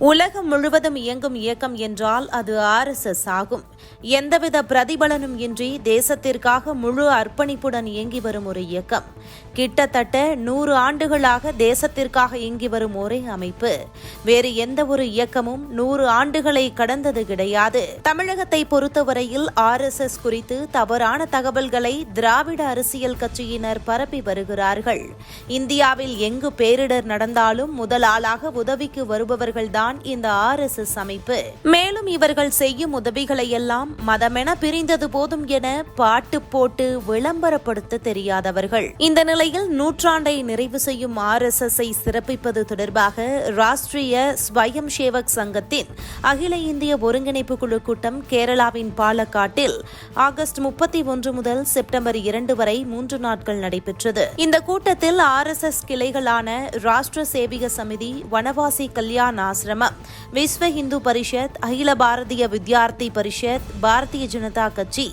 உலகம் முழுவதும் இயங்கும் இயக்கம் என்றால் அது ஆர்எஸ்எஸ் ஆகும். எந்தவித பிரதிபலனும் இன்றி தேசத்திற்காக முழு அர்ப்பணிப்புடன் இயங்கி வரும் ஒரு இயக்கம். கிட்டத்தட்ட நூறு ஆண்டுகளாக தேசத்திற்காக இயங்கி வரும் ஒரே அமைப்பு. வேறு எந்த ஒரு இயக்கமும் நூறு ஆண்டுகளை கடந்தது கிடையாது. தமிழகத்தை பொறுத்தவரையில் ஆர்எஸ்எஸ் குறித்து தவறான தகவல்களை திராவிட அரசியல் கட்சியினர் பரப்பி வருகிறார்கள். இந்தியாவில் எங்கு பேரிடர் நடந்தாலும் முதல் ஆளாக உதவிக்கு வருபவர்கள்தான் இந்த ஆர்எஸ்எஸ் அமைப்பு. மேலும் இவர்கள் செய்யும் உதவிகளை எல்லாம் மதமென பிரிந்தது போதும் என பாட்டு போட்டு விளம்பரப்படுத்த தெரியாதவர்கள். இந்த நிலையில் நூற்றாண்டை நிறைவு செய்யும் ஆர்எஸ்எஸ் ஐ சிறப்பிப்பது தொடர்பாக ராஷ்டிரிய ஸ்வயம் சேவக் சங்கத்தின் அகில இந்திய ஒருங்கிணைப்பு குழு கூட்டம் கேரளாவின் பாலக்காட்டில் ஆகஸ்ட் முப்பத்தி ஒன்று முதல் செப்டம்பர் இரண்டு வரை மூன்று நாட்கள் நடைபெற்றது. இந்த கூட்டத்தில் ஆர்எஸ்எஸ் கிளைகளான ராஷ்டிர சேவிக சமிதி வனவாசி கல்யாண் ஆசிரமம் விஸ்வ இந்து பரிஷத் அகில பாரதிய வித்யார்த்தி பரிஷத் பாரதிய ஜனதா கட்சி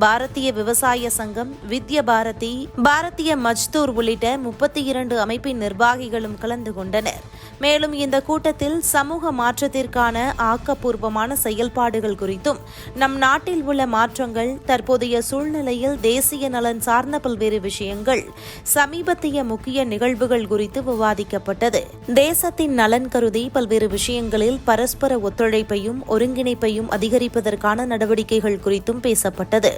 பாரதிய விவசாய சங்கம் வித்ய பாரதி பாரதிய மஜ்தூர் உள்ளிட்ட முப்பத்தி இரண்டு அமைப்பின் நிர்வாகிகளும் கலந்து கொண்டனர். மேலும் இந்த கூட்டத்தில் சமூக மாற்றத்திற்கான ஆக்கப்பூர்வமான செயல்பாடுகள் குறித்தும் நம் நாட்டில் உள்ள மாற்றங்கள் தற்போதைய சூழ்நிலையில் தேசிய நலன் சார்ந்த பல்வேறு விஷயங்கள் சமீபத்திய முக்கிய நிகழ்வுகள் குறித்து விவாதிக்கப்பட்டது. தேசத்தின் நலன் கருதி பல்வேறு விஷயங்களில் பரஸ்பர ஒத்துழைப்பையும் ஒருங்கிணைப்பையும் அதிகரிப்பதற்கான நடவடிக்கைகள் குறித்தும் பேசப்பட்டது.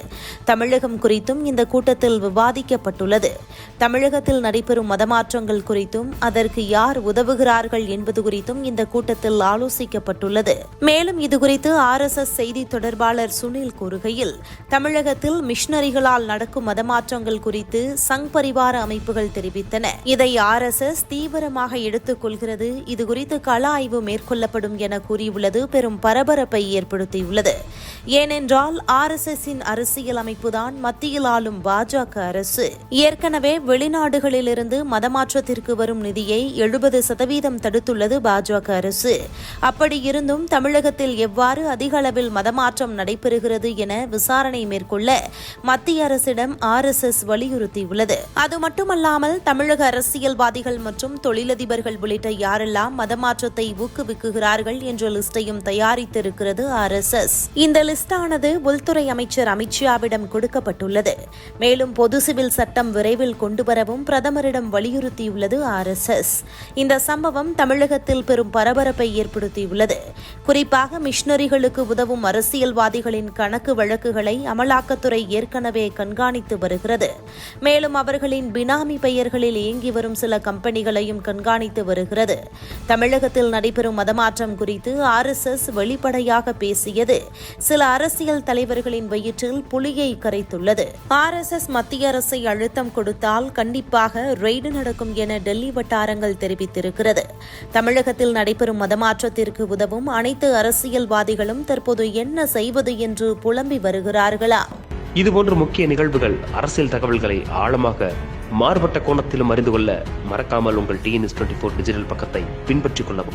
தமிழகம் குறித்தும் இந்த கூட்டத்தில் விவாதிக்கப்பட்டுள்ளது. தமிழகத்தில் நடைபெறும் மதமாற்றங்கள் குறித்தும் அதற்கு யார் உதவுகிறார்கள் என்பது குறித்தும் இந்த கூட்டத்தில் ஆலோசிக்கப்பட்டுள்ளது. மேலும் இதுகுறித்து ஆர்எஸ்எஸ் செய்தி தொடர்பாளர் சுனில் கூறுகையில் தமிழகத்தில் மிஷனரிகளால் நடக்கும் மதமாற்றங்கள் குறித்து சங் பரிவார அமைப்புகள் தெரிவித்தன. இதை ஆர்எஸ்எஸ் தீவிரமாக எடுத்துக் கொள்கிறது இதுகுறித்து கள ஆய்வு மேற்கொள்ளப்படும் என கூறியுள்ளது. பெரும் பரபரப்பை ஏற்படுத்தியுள்ளது. ஏனென்றால் ஆர்எஸ்எஸ்ஸின் அரசியல் அமைப்புதான் மத்தியில் ஆளும் பாஜக அரசு. ஏற்கனவே வெளிநாடுகளிலிருந்து மதமாற்றத்திற்கு வரும் நிதியை எழுபது சதவீதம் தடுத்துள்ளது பாஜக அரசு. அப்படி இருந்தும் தமிழகத்தில் எவ்வாறு அதிக அளவில் மதமாற்றம் நடைபெறுகிறது என விசாரணை மேற்கொள்ள மத்திய அரசிடம் ஆர்எஸ்எஸ் வலியுறுத்தியுள்ளது. அது மட்டுமல்லாமல் தமிழக அரசியல்வாதிகள் மற்றும் தொழிலதிபர்கள் உள்ளிட்ட யாரெல்லாம் மதமாற்றத்தை ஊக்குவிக்குகிறார்கள் என்ற லிஸ்டையும் தயாரித்திருக்கிறது ஆர்எஸ்எஸ் இந்த லிஸ்டானது உள்துறை அமைச்சர் அமித்ஷாவிடம் கொடுக்கப்பட்டுள்ளது. மேலும் பொது சிவில் சட்டம் விரைவில் கொண்டுவரவும் பிரதமரிடம் வலியுறுத்தியுள்ளது ஆர்எஸ்எஸ் இந்த சம்பவம் சம்பவம் தமிழகத்தில் பெரும் பரபரப்பை ஏற்படுத்தியுள்ளது. குறிப்பாக மிஷனரிகளுக்கு உதவும் அரசியல்வாதிகளின் கணக்கு வழக்குகளை அமலாக்கத்துறை ஏற்கனவே கண்காணித்து வருகிறது. மேலும் அவர்களின் பினாமி பெயர்களில் இயங்கி வரும் சில கம்பெனிகளையும் கண்காணித்து வருகிறது. தமிழகத்தில் நடைபெறும் மதமாற்றம் குறித்து ஆர்எஸ்எஸ் வெளிப்படையாக பேசியது. சில அரசியல் தலைவர்களின் வயிற்றில் புலியை கரைத்துள்ளது. ஆர்எஸ்எஸ் மத்திய அரசை அழுத்தம் கொடுத்தால் கண்டிப்பாக ரெய்டு நடக்கும் என டெல்லி வட்டாரங்கள் தெரிவித்திருக்கிறது. தமிழகத்தில் நடைபெறும் மதமாற்றத்திற்கு உதவும் அனைத்து அரசியல்வாதிகளும் தற்போது என்ன செய்வது என்று புலம்பி வருகிறார்களா? இதுபோன்ற முக்கிய நிகழ்வுகள் அரசியல் தகவல்களை ஆழமாக மாறுபட்ட கோணத்திலும் அறிந்து கொள்ள மறக்காமல் உங்கள் டிஎன்எஸ் டுவெண்ட்டி ஃபோர் டிஜிட்டல் பக்கத்தை பின்பற்றிக் கொள்ளவும்.